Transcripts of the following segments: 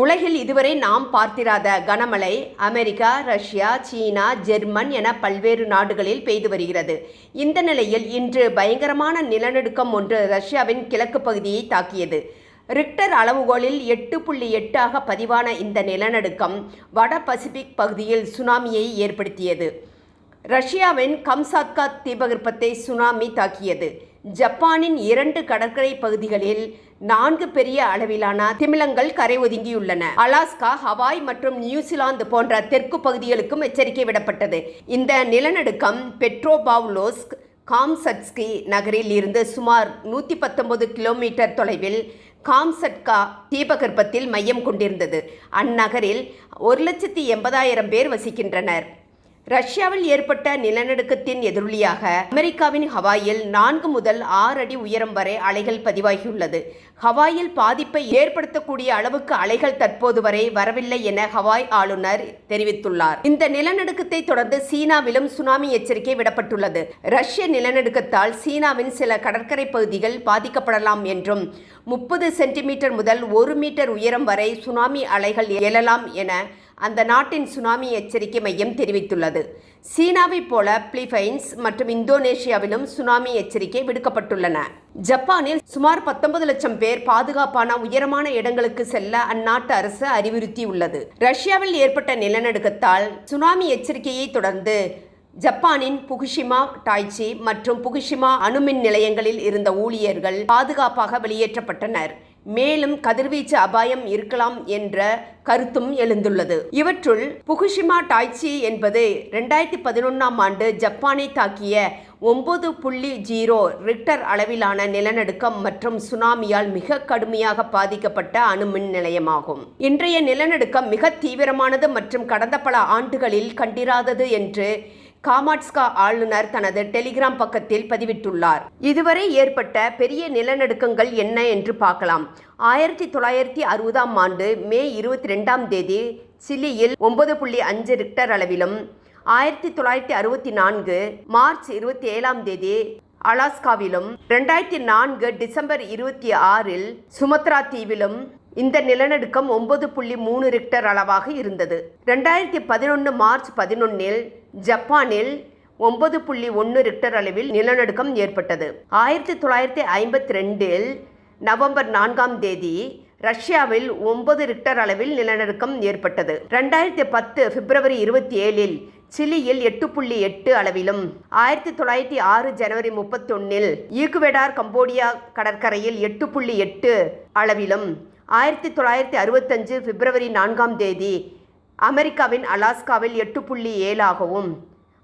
உலகில் இதுவரை நாம் பார்த்திராத கனமழை அமெரிக்கா ரஷ்யா சீனா ஜெர்மன் என பல்வேறு நாடுகளில் பெய்து வருகிறது. இந்த நிலையில் இன்று பயங்கரமான நிலநடுக்கம் ஒன்று ரஷ்யாவின் கிழக்கு பகுதியை தாக்கியது. ரிக்டர் அளவுகோலில் எட்டு புள்ளி எட்டாக பதிவான இந்த நிலநடுக்கம் வட பசிபிக் பகுதியில் சுனாமியை ஏற்படுத்தியது. ரஷ்யாவின் கம்சாத்கா தீபகற்பத்தை சுனாமி தாக்கியது. ஜப்பானின் இரண்டு கடற்கரை பகுதிகளில் நான்கு பெரிய அளவிலான திமிலங்கள் கரை ஒதுங்கியுள்ளன. அலாஸ்கா ஹவாய் மற்றும் நியூசிலாந்து போன்ற தெற்கு பகுதிகளுக்கும் எச்சரிக்கை விடப்பட்டது. இந்த நிலநடுக்கம் பெட்ரோபாவ்லோஸ்க் காம்சட்ஸ்கி நகரில் இருந்து சுமார் நூற்றி பத்தொன்பது கிலோமீட்டர் தொலைவில் காம்சட்கா தீபகற்பத்தில் மையம் கொண்டிருந்தது. அந்நகரில் ஒரு லட்சத்தி எண்பதாயிரம் பேர் வசிக்கின்றனர். ரஷ்யாவில் ஏற்பட்ட நிலநடுக்கத்தின் எதிரொலியாக அமெரிக்காவின் ஹவாயில் நான்கு முதல் ஆறு அடி உயரம் வரை அலைகள் பதிவாகியுள்ளது. ஹவாயில் பாதிப்பை ஏற்படுத்தக்கூடிய அளவுக்கு அலைகள் தற்போது வரை வரவில்லை என ஹவாய் ஆளுநர் தெரிவித்துள்ளார். இந்த நிலநடுக்கத்தை தொடர்ந்து சீனாவிலும் சுனாமி எச்சரிக்கை விடப்பட்டுள்ளது. ரஷ்ய நிலநடுக்கத்தால் சீனாவின் சில கடற்கரை பகுதிகள் பாதிக்கப்படலாம் என்றும் முப்பது சென்டிமீட்டர் முதல் ஒரு மீட்டர் உயரம் வரை சுனாமி அலைகள் எழலாம் என அந்த நாட்டின் சுனாமி எச்சரிக்கை மையம் தெரிவித்துள்ளது. சீனாவைப் போல பிலிப்பைன்ஸ் மற்றும் இந்தோனேஷியாவிலும் சுனாமி எச்சரிக்கை விடுக்கப்பட்டுள்ளன. ஜப்பானில் சுமார் பத்தொன்பது லட்சம் பேர் பாதுகாப்பான உயரமான இடங்களுக்கு செல்ல அந்நாட்டு அரசு அறிவுறுத்தியுள்ளது. ரஷ்யாவில் ஏற்பட்ட நிலநடுக்கத்தால் சுனாமி எச்சரிக்கையை தொடர்ந்து ஜப்பானின் புகுஷிமா டாய்ச்சி மற்றும் புகுஷிமா அணுமின் நிலையங்களில் இருந்த ஊழியர்கள் பாதுகாப்பாக வெளியேற்றப்பட்டனர். மேலும் கதிர்வீச்சு அபாயம் இருக்கலாம் என்ற கருத்தும் எழுந்துள்ளது. இவற்றுள் புகுஷிமா டாய்ச்சி என்பது ரெண்டாயிரத்தி பதினொன்றாம் ஆண்டு ஜப்பானை தாக்கிய ஒன்பது புள்ளி ஜீரோ ரிக்டர் அளவிலான நிலநடுக்கம் மற்றும் சுனாமியால் மிக கடுமையாக பாதிக்கப்பட்ட அணுமின் நிலையமாகும். இன்றைய நிலநடுக்கம் மிக தீவிரமானது மற்றும் கடந்த பல ஆண்டுகளில் கண்டிராதது என்று காமாட்ஸ்கா ஆளுநர் தனது டெலிகிராம் பக்கத்தில் பதிவிட்டுள்ளார். இதுவரை ஏற்பட்ட பெரிய நிலநடுக்கங்கள் என்ன என்று பார்க்கலாம். ஆயிரத்தி தொள்ளாயிரத்தி அறுபதாம் ஆண்டு மே இருபத்தி ரெண்டாம் தேதி சிலியில் ஒன்பது புள்ளி அஞ்சு ரிக்டர் அளவிலும் ஆயிரத்தி தொள்ளாயிரத்தி அறுபத்தி நான்கு மார்ச் இருபத்தி ஏழாம் தேதி அலாஸ்காவிலும் ரெண்டாயிரத்தி நான்கு டிசம்பர் இருபத்தி ஆறில் சுமத்ரா தீவிலும் இந்த நிலநடுக்கம் ஒன்பது புள்ளி மூணு ரிக்டர் அளவாக இருந்தது. ரெண்டாயிரத்தி பதினொன்று மார்ச் பதினொன்னில் ஜப்பானில் ஒன்பது புள்ளி ஒன்று ரிக்டர் அளவில் நிலநடுக்கம் ஏற்பட்டது. ஆயிரத்தி தொள்ளாயிரத்தி ஐம்பத்தி ரெண்டில் நவம்பர் நான்காம் தேதி ரஷ்யாவில் ஒன்பது ரிக்டர் அளவில் நிலநடுக்கம் ஏற்பட்டது. ரெண்டாயிரத்தி பத்து பிப்ரவரி இருபத்தி ஏழில் சிலியில் எட்டு புள்ளி எட்டு அளவிலும் ஆயிரத்தி தொள்ளாயிரத்தி ஆறு ஜனவரி முப்பத்தொன்னில் ஈக்குவெடார் கம்போடியா கடற்கரையில் எட்டு புள்ளி எட்டு அளவிலும் ஆயிரத்தி தொள்ளாயிரத்தி அறுபத்தஞ்சு பிப்ரவரி நான்காம் தேதி அமெரிக்காவின் அலாஸ்காவில் எட்டு புள்ளி ஏழாகவும்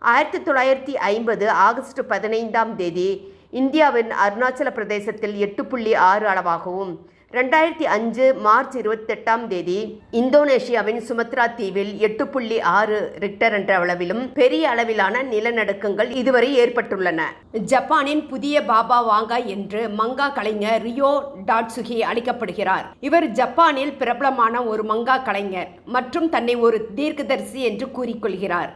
ஆயிரத்தி தொள்ளாயிரத்தி ஐம்பது ஆகஸ்ட் பதினைந்தாம் தேதி இந்தியாவின் அருணாச்சல பிரதேசத்தில் எட்டு புள்ளி ஆறு அளவாகவும் ரெண்டாயிரத்தி அஞ்சு மார்ச் இருபத்தெட்டாம் தேதி இந்தோனேஷியாவின் சுமத்ரா தீவில் எட்டு புள்ளி ஆறு ரிக்டர் என்ற அளவிலும் பெரிய அளவிலான நிலநடுக்கங்கள் இதுவரை ஏற்பட்டுள்ளன. ஜப்பானின் புதிய பாபா வாங்கா என்று மங்கா கலைஞர் ரியோ டாட்சுகி அழைக்கப்படுகிறார் இவர் ஜப்பானில் பிரபலமான ஒரு மங்கா கலைஞர் மற்றும் தன்னை ஒரு தீர்க்கதரிசி என்று கூறிக்கொள்கிறார்.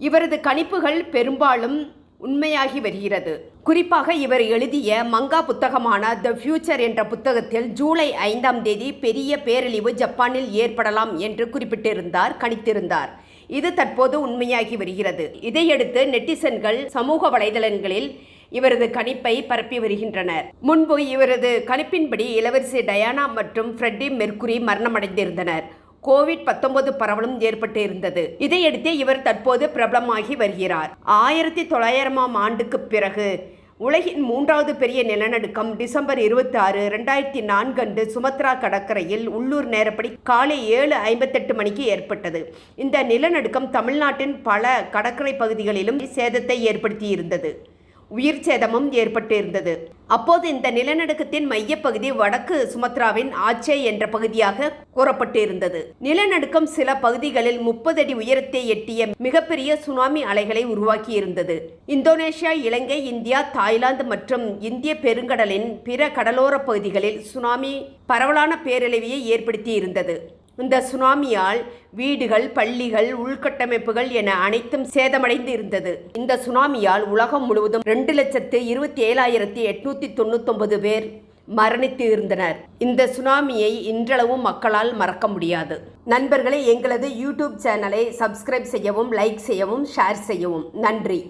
இவரது கணிப்புகள் பெரும்பாலும் உண்மையாகி வருகிறது. குறிப்பாக இவர் எழுதிய மங்கா புத்தகமான த ஃபியூச்சர் என்ற புத்தகத்தில் ஜூலை ஐந்தாம் தேதி பெரிய பேரழிவு ஜப்பானில் ஏற்படலாம் என்று குறிப்பிட்டிருந்தார் கணித்திருந்தார். இது தற்போது உண்மையாகி வருகிறது. இதையடுத்து நெட்டிசன்கள் சமூக வலைதளங்களில் இவரது கணிப்பை பரப்பி வருகின்றனர். முன்பு இவரது கணிப்பின்படி இளவரசி டயானா மற்றும் ஃப்ரெட்டி மெர்குரி மரணமடைந்திருந்தனர். கோவிட் பத்தொன்பது பரவலும் ஏற்பட்டு இருந்தது இதையடுத்து இவர் தற்போது பிரபலமாகி வருகிறார். ஆயிரத்தி தொள்ளாயிரமாம் ஆண்டுக்கு பிறகு உலகின் மூன்றாவது பெரிய நிலநடுக்கம் டிசம்பர் இருபத்தி ஆறு ரெண்டாயிரத்தி நான்கு அன்று சுமத்ரா கடற்கரையில் உள்ளூர் நேரப்படி காலை ஏழு ஐம்பத்தெட்டு மணிக்கு ஏற்பட்டது. இந்த நிலநடுக்கம் தமிழ்நாட்டின் பல கடற்கரை பகுதிகளிலும் சேதத்தை ஏற்படுத்தியிருந்தது. உயிர் சேதமும் ஏற்பட்டு இருந்தது அப்போது இந்த நிலநடுக்கத்தின் மையப்பகுதி வடக்கு சுமத்ராவின் ஆச்சே என்ற பகுதியாக கூறப்பட்டு இருந்தது நிலநடுக்கம் சில பகுதிகளில் முப்பது அடி உயரத்தை எட்டிய மிகப்பெரிய சுனாமி அலைகளை உருவாக்கி இருந்தது இந்தோனேஷியா இலங்கை இந்தியா தாய்லாந்து மற்றும் இந்திய பெருங்கடலின் பிற கடலோர பகுதிகளில் சுனாமி பரவலான பேரழிவையை ஏற்படுத்தி இருந்தது இந்த சுனாமியால் வீடுகள் பள்ளிகள் உள்கட்டமைப்புகள் என அனைத்தும் சேதமடைந்து இருந்தது இந்த சுனாமியால் உலகம் முழுவதும் ரெண்டு லட்சத்து இருபத்தி ஏழாயிரத்தி எட்நூத்தி தொண்ணூத்தொன்பது பேர் மரணித்து இருந்தனர். இந்த சுனாமியை இன்றளவும் மக்களால் மறக்க முடியாது. நண்பர்களே எங்களது யூடியூப் சேனலை சப்ஸ்கிரைப் செய்யவும் லைக் செய்யவும் ஷேர் செய்யவும் நன்றி.